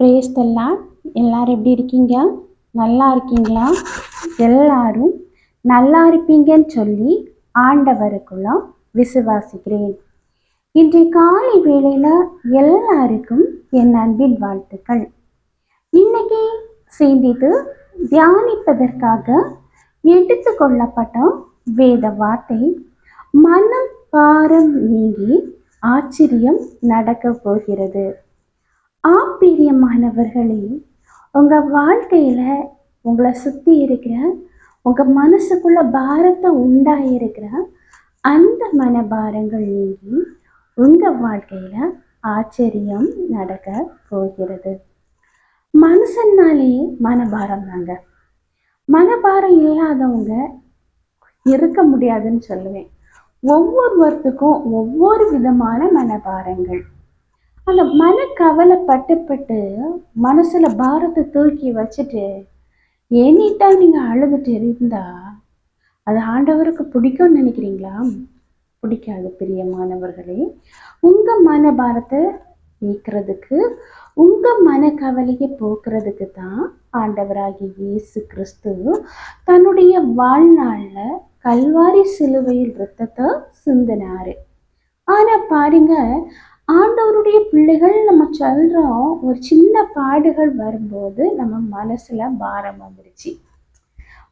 பிரேஸ்தெல்லாம் எல்லாரும் எப்படி இருக்கீங்க? நல்லா இருக்கீங்களா? எல்லாரும் நல்லா இருப்பீங்கன்னு சொல்லி ஆண்டவருக்குள்ள விசுவாசிக்கிறேன். இன்றைய காலை வேளையில் எல்லாருக்கும் என் அன்பின் வாழ்த்துக்கள். இன்னைக்கு சிந்தித்து தியானிப்பதற்காக எடுத்துக்கொள்ளப்பட்ட வேத வார்த்தை மனம் பாரம் நீங்கி ஆச்சரியம் நடக்கப் போகிறது. ஆப்பிரியமானவர்களே உங்கள் வாழ்க்கையில் உங்களை சுற்றி இருக்கிற உங்கள் மனசுக்குள்ள பாரத்தை உண்டாயிருக்கிற அந்த மனபாரங்கள் நீங்கி உங்கள் வாழ்க்கையில் ஆச்சரியம் நடக்க போகிறது. மனுஷன்னாலே மனபாரம் தாங்க. மனபாரம் இல்லாதவங்க இருக்க முடியாதுன்னு சொல்லுவேன். ஒவ்வொருவர்த்துக்கும் ஒவ்வொரு விதமான மனபாரங்கள் அந்த மன கவலைப்பட்டுப்பட்டு மனசுல பாரத்தை தூக்கி வச்சுட்டு எனி டைம் நீங்க அழுதுட்டு இருந்தா அது ஆண்டவருக்கு பிடிக்கும்னு நினைக்கிறீங்களா? பிடிக்காது பிரியமானவர்களே. உங்க மன பாரத்தை நீக்கிறதுக்கு உங்க மன கவலையை போக்குறதுக்கு தான் ஆண்டவராகிய இயேசு கிறிஸ்து தன்னுடைய வாழ்நாள்ல கல்வாரி சிலுவையில் ரத்தத்தை சிந்தினாரு. ஆனா பாருங்க ஆண்டவருடைய பிள்ளைகள் நம்ம சொல்றோம் ஒரு சின்ன பாடுகள் வரும்போது நம்ம மனசுல பாரம் வந்துருச்சு.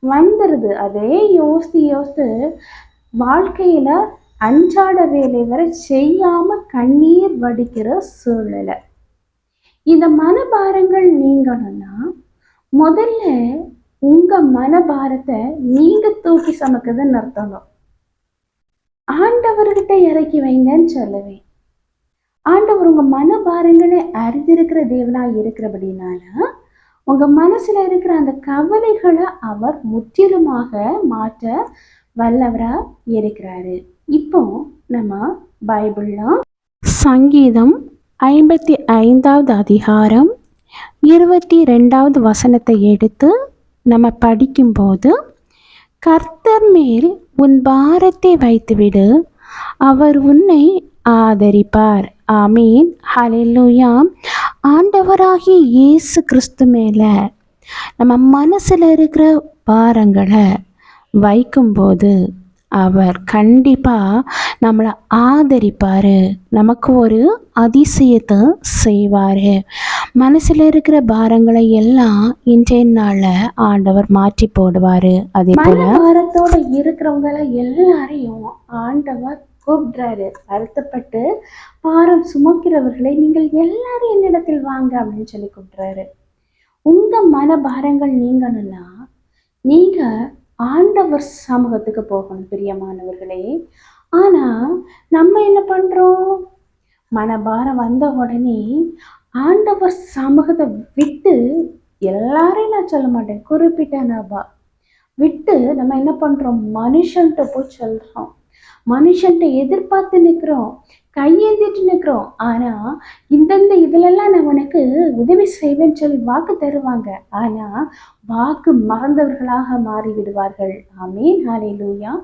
வந்துடுது அதே யோசித்து யோசித்து வாழ்க்கையில அன்றாட வேலை வரை செய்யாம கண்ணீர் வடிக்கிற சூழ்நிலை. இந்த மனபாரங்கள் நீங்கணும்னா முதல்ல உங்க மனபாரத்தை நீங்க தூக்கி சமக்குதுன்னு அர்த்தம். ஆண்டவர்கிட்ட இறக்கி வைங்கன்னு சொல்லுவேன். ஆண்டவர் மன மனபாரங்களை அறிந்திருக்கிற தேவனாக இருக்கிறபடினால உங்கள் மனசில் இருக்கிற அந்த கவலைகளை அவர் முற்றிலுமாக மாற்ற வல்லவராக இருக்கிறாரு. இப்போ நம்ம பைபிள்ல சங்கீதம் ஐம்பத்தி ஐந்தாவது அதிகாரம் இருபத்தி ரெண்டாவது வசனத்தை எடுத்து நம்ம படிக்கும்போது கர்த்தர் மேல் உன் பாரத்தை வைத்துவிடு அவர் உன்னை ஆதரிப்பார். ஆமீன். ஹalleluya. ஆண்டவராகிய இயேசு கிறிஸ்து மேலே நம்ம மனசில் இருக்கிற பாரங்களை வைக்கும்போது அவர் கண்டிப்பாக நம்மளை ஆதரிப்பார். நமக்கு ஒரு அதிசயத்தை செய்வார். மனசில் இருக்கிற பாரங்களை எல்லாம் இன்றைய நாளில் ஆண்டவர் மாற்றி போடுவார். அதே போல் பாரத்தோடு இருக்கிறவங்கள எல்லாரையும் ஆண்டவர் கூப்பிடுறாரு வருத்தப்பட்டு பாரம் சுமக்கிறவர்களை நீங்கள் எல்லாரும் என்னிடத்தில் வாங்க அப்படின்னு சொல்லி கூப்பிடுறாரு. உங்க மனபாரங்கள் நீங்கணும்னா நீங்க ஆண்டவர் சமூகத்துக்கு போகணும் பிரியமானவர்களே. ஆனா நம்ம என்ன பண்றோம்? மனபாரம் வந்த உடனே ஆண்டவர் சமூகத்தை விட்டு எல்லாரையும் நான் சொல்ல மாட்டேன். குறிப்பிட்ட நபா. விட்டு நம்ம என்ன பண்றோம்? மனுஷன்கிட்ட போய் சொல்றோம். மனுஷன்ட்ட எதிர்பார்த்து நிற்கிறோம் கையேந்திட்டு நிற்கிறோம் ஆனால் இந்தந்த இதிலெல்லாம் நான் உனக்கு உதவி செய்வேன்னு சொல்லி வாக்கு தருவாங்க. ஆனால் வாக்கு மறந்தவர்களாக மாறிவிடுவார்கள். ஆமே ஆமீன் லூயா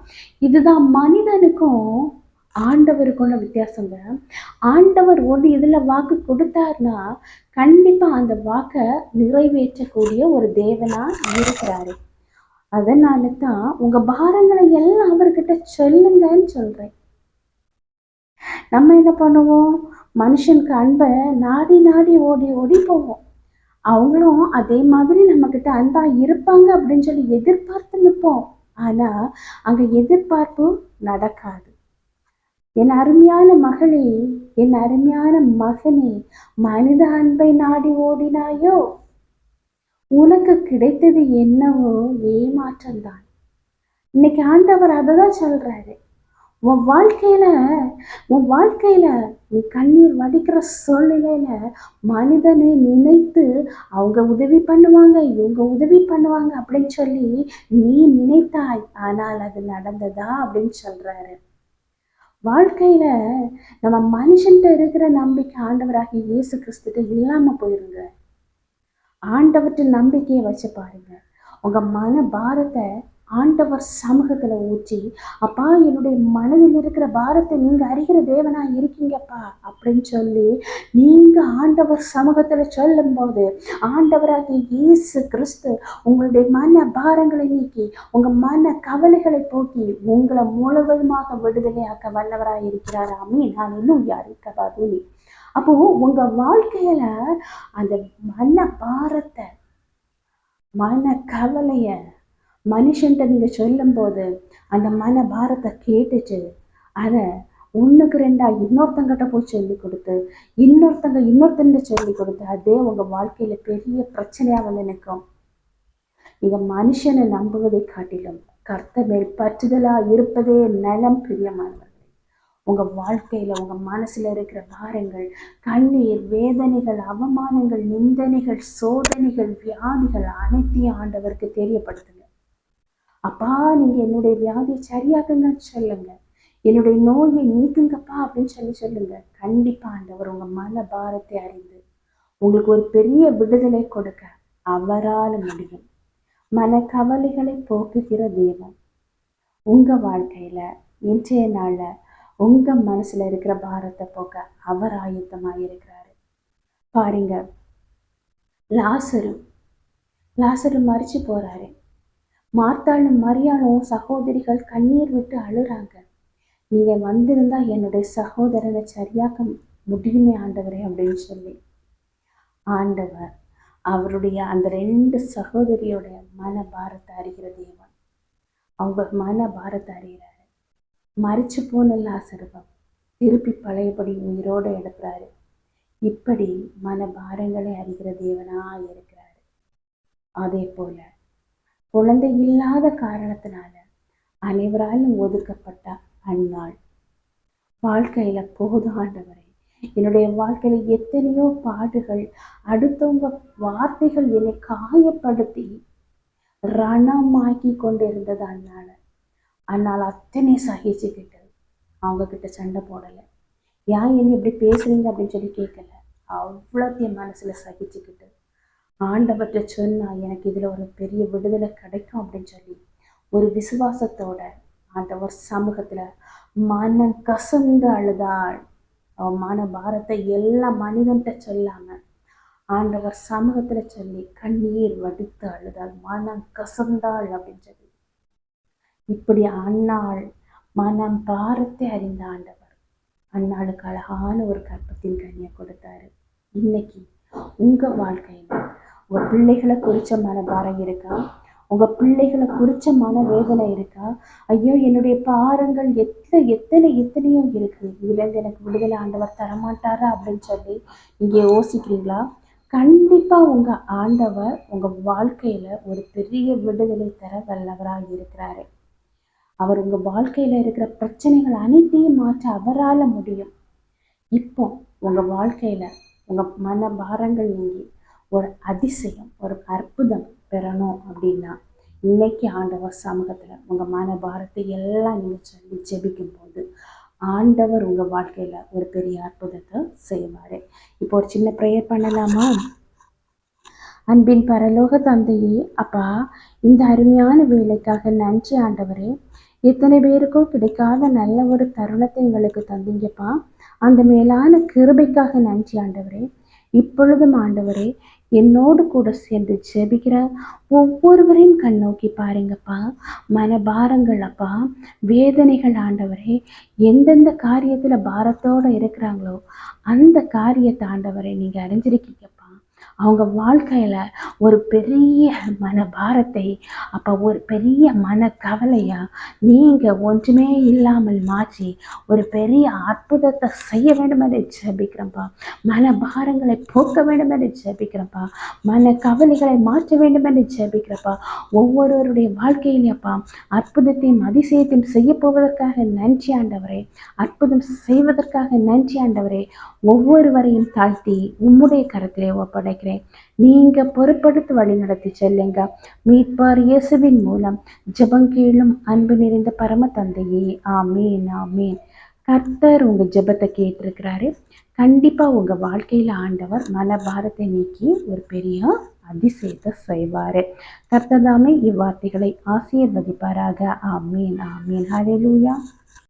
இதுதான் மனிதனுக்கும் ஆண்டவருக்குள்ள வித்தியாசங்க. ஆண்டவர் ஒன்று இதில் வாக்கு கொடுத்தாருன்னா கண்டிப்பாக அந்த வாக்கை நிறைவேற்றக்கூடிய ஒரு தேவனாக இருக்கிறாரு. அதனால தான் உங்கள் பாரங்களை எல்லாம் அவர்கிட்ட சொல்லுங்கன்னு சொல்கிறேன் நம்ம என்ன பண்ணுவோம்? மனுஷனுக்கு அன்பை நாடி நாடி ஓடி ஓடி போவோம். அவங்களும் அதே மாதிரி நம்மக்கிட்ட அன்பாக இருப்பாங்க அப்படின்னு சொல்லி எதிர்பார்த்து நிற்போம். ஆனால் அங்கே எதிர்பார்ப்பு நடக்காது. என் அருமையான மகளே என் அருமையான மகனே மனித அன்பை நாடி ஓடினாயோ? உனக்கு கிடைத்தது என்னவோ ஏமாற்றம்தான். இன்னைக்கு ஆண்டவர் அதை தான் சொல்றாரு. உன் வாழ்க்கையில உன் வாழ்க்கையில நீ கண்ணீர் வடிக்கிற சூழ்நிலையில மனிதனை நினைத்து அவங்க உதவி பண்ணுவாங்க இவங்க உதவி பண்ணுவாங்க அப்படின்னு சொல்லி நீ நினைத்தாய். ஆனால் அது நடந்ததா அப்படின்னு சொல்றாரு. வாழ்க்கையில நம்ம மனுஷன்கிட்ட இருக்கிற நம்பிக்கை ஆண்டவராகி இயேசு கிறிஸ்துட்டு இல்லாம போயிருங்க. ஆண்டவற்ற நம்பிக்கையை வச்சு பாருங்க. உங்க மன பாரத்தை ஆண்டவர் சமூகத்துல ஊற்றி அப்பா என்னுடைய மனதில் இருக்கிற பாரத்தை நீங்க அறிகிற தேவனா இருக்கீங்கப்பா அப்படின்னு சொல்லி நீங்க ஆண்டவர் சமூகத்துல சொல்லும்போது ஆண்டவராகிய இயேசு கிறிஸ்து உங்களுடைய மன பாரங்களை நீக்கி உங்க மன கவலைகளை போக்கி உங்களை முழுவதுமாக விடுதலையாக்க வல்லவராக இருக்கிறார் நான் இன்னும் யாருக்கதா அப்போ உங்க வாழ்க்கையில அந்த மன பாரத்தை மன கவலைய மனுஷன்ட்ட நீங்க சொல்லும்போது அந்த மன பாரத்தை கேட்டுச்சு அதை ஒண்ணுக்கு ரெண்டா இன்னொருத்தங்கிட்ட போய் சொல்லி கொடுத்து இன்னொருத்தங்க இன்னொருத்தங்க சொல்லி கொடுத்து அதே உங்க வாழ்க்கையில பெரிய பிரச்சனையா வந்து நிற்கும். நீங்க மனுஷனை நம்புவதை காட்டிலும் கர்த்த மேல் பற்றுதலா இருப்பதே நலம் பிரியமானவர். உங்க வாழ்க்கையில உங்க மனசுல இருக்கிற பாரங்கள் கண்ணீர் வேதனைகள் அவமானங்கள் நிந்தனைகள் சோதனைகள் வியாதிகள் அனைத்தையும் ஆண்டவருக்கு தெரியப்படுத்துங்க. அப்பா நீங்க என்னுடைய வியாதியை சரியாக்குங்கன்னு சொல்லுங்க. என்னுடைய நோயை நீக்குங்கப்பா அப்படின்னு சொல்லி சொல்லுங்க. கண்டிப்பா ஆண்டவர் உங்க மன பாரத்தை அறிந்து உங்களுக்கு ஒரு பெரிய விடுதலை கொடுக்க அவரால் முடியும். மன கவலைகளை போக்குகிற தெய்வம் உங்க வாழ்க்கையில இன்றைய நாளில் உங்க மனசுல இருக்கிற பாரத்தை போக்க அவர் ஆயத்தமாக இருக்கிறாரு. பாருங்க லாசரு. லாசரு மறிச்சு போறாரு. மார்த்தாளும் மரியாளும் சகோதரிகள் கண்ணீர் விட்டு அழுறாங்க. நீங்க வந்திருந்தா என்னுடைய சகோதரனை சரியாக்க முடியுமே ஆண்டவரே அப்படின்னு சொல்லி. ஆண்டவர் அவருடைய அந்த ரெண்டு சகோதரியோட மன பாரத்தை அறிகிற தேவன். அவங்க மன பாரத்தை அறிகிறார். மறிச்சு போன லாசருவம் திருப்பி பழையபடி உயிரோடு எடுக்கிறாரு இப்படி மன பாரங்களை அறிகிற தேவனா இருக்கிறாரு. அதே போல குழந்தை இல்லாத காரணத்தினால அனைவராலும் ஒதுக்கப்பட்ட அந்நாள். வாழ்க்கையில போது ஆண்டவரே. என்னுடைய வாழ்க்கையில எத்தனையோ பாடுகள் அடுத்தவங்க வார்த்தைகள் என்னை காயப்படுத்தி ரணமாக்கி கொண்டிருந்தது இருந்தது அதனால் அண்ணால் அத்தனை சகிச்சுக்கிட்டு அவங்க கிட்ட சண்டை போடலை. ஏன் என்ன இப்படி பேசுறீங்க அப்படின்னு சொல்லி கேட்கல. அவ்வளோத்தையும் மனசுல சகிச்சுக்கிட்டு ஆண்டவற்றை சொன்னால் எனக்கு இதில் ஒரு பெரிய விடுதலை கிடைக்கும் அப்படின்னு சொல்லி ஒரு விசுவாசத்தோட ஆண்டவர் சமூகத்தில் மனம் கசந்து அழுதாள். அவன் மன பாரத்தை எல்லா மனிதன்கிட்ட சொல்லாமல் ஆண்டவர் சமூகத்தில் சொல்லி கண்ணீர் வடித்து அழுதாள். மனம் கசந்தாள் அப்படின்னு சொல்லி. இப்படி அன்னாள் மனம் பாரத்தை அறிந்த ஆண்டவர் அன்னாளுக்கு அழகான ஒரு கற்பத்தின் கனியை கொடுத்தாரு. இன்னைக்கு உங்க வாழ்க்கையில உங்க பிள்ளைகளை குறிச்ச மனபாரம் இருக்கா? உங்க பிள்ளைகளை குறிச்ச மன வேதனை இருக்கா? ஐயோ என்னுடைய பாரங்கள் எத்தனை எத்தனை எத்தனையோ இருக்கு. இதுலேருந்து எனக்கு விடுதலை ஆண்டவர் தரமாட்டாரா அப்படின்னு சொல்லி இங்கே யோசிக்கிறீங்களா? கண்டிப்பா உங்க ஆண்டவர் உங்க வாழ்க்கையில ஒரு பெரிய விடுதலை தர வல்லவராக இருக்கிறாரு. அவர் உங்க வாழ்க்கையில இருக்கிற பிரச்சனைகள் அனைத்தையும் மாற்ற அவரால முடியும். இப்போ உங்க வாழ்க்கையில உங்க மன பாரங்கள் நீங்கி ஒரு அதிசயம் ஒரு அற்புதம் பெறணும் அப்படின்னா இன்னைக்கு ஆண்டவர் சமூகத்துல உங்க மன பாரத்தை எல்லாம் நீங்கள் சொல்லி ஜெபிக்கும் போது ஆண்டவர் உங்க வாழ்க்கையில ஒரு பெரிய அற்புதத்தை செய்வாரு. இப்போ ஒரு சின்ன ப்ரேயர் பண்ணலாமா? அன்பின் பரலோக தந்தையே அப்பா இந்த அருமையான வேலைக்காக நன்றி ஆண்டவரே. எத்தனை பேருக்கும் கிடைக்காத நல்ல ஒரு தருணத்தை எங்களுக்கு தந்தீங்கப்பா. அந்த மேலான கிருபைக்காக நன்றி ஆண்டவரே. இப்பொழுதும் ஆண்டவரே என்னோடு கூட சேர்ந்து ஜெபிக்கிற ஒவ்வொருவரையும் கண்ணோக்கி பாருங்கப்பா. மனபாரங்கள் அப்பா. வேதனைகள் ஆண்டவரே. எந்தெந்த காரியத்தில் பாரத்தோட இருக்கிறாங்களோ அந்த காரியத்தை ஆண்டவரை நீங்க அறிஞ்சிருக்கீங்கப்பா. அவங்க வாழ்க்கையில் ஒரு பெரிய மனபாரத்தை அப்போ ஒரு பெரிய மன கவலையாக நீங்கள் ஒன்றுமே இல்லாமல் மாற்றி ஒரு பெரிய அற்புதத்தை செய்ய வேண்டும் என்று ஜெபிக்கிறேன்ப்பா மன பாரங்களை போக்க வேண்டும் என்று ஜெபிக்கிறேன்ப்பா மன கவலைகளை மாற்ற வேண்டும் என்று ஜெபிக்கிறப்பா ஒவ்வொருவருடைய வாழ்க்கையிலேப்பா அற்புதத்தையும் அதிசயத்தையும் செய்ய போவதற்காக நன்றி ஆண்டவரே. அற்புதம் செய்வதற்காக நன்றி ஆண்டவரே. ஒவ்வொருவரையும் தாழ்த்தி உம்முடைய கரத்திலே ஒப்படைக்கிறேன். நீங்க பொறுப்படுத்தி வழி நடத்தி செல்லுங்க. மீட்பார் இயேசுவின் மூலம் ஜபங்கீழும் அன்பு நிறைந்த பரம தந்தையே. ஆமீன் ஆமீன். கர்த்தர் உங்க ஜபத்தை கேட்டிருக்கிறாரு. கண்டிப்பா உங்க வாழ்க்கையில ஆண்டவர் மனபாரத்தை நீக்கி ஒரு பெரிய அதிசயத்தை செய்வார். கர்த்ததாமே இவ்வார்த்தைகளை ஆசீர்வதிப்பாராக. ஆமீன் ஆமீன். ஹரேலூயா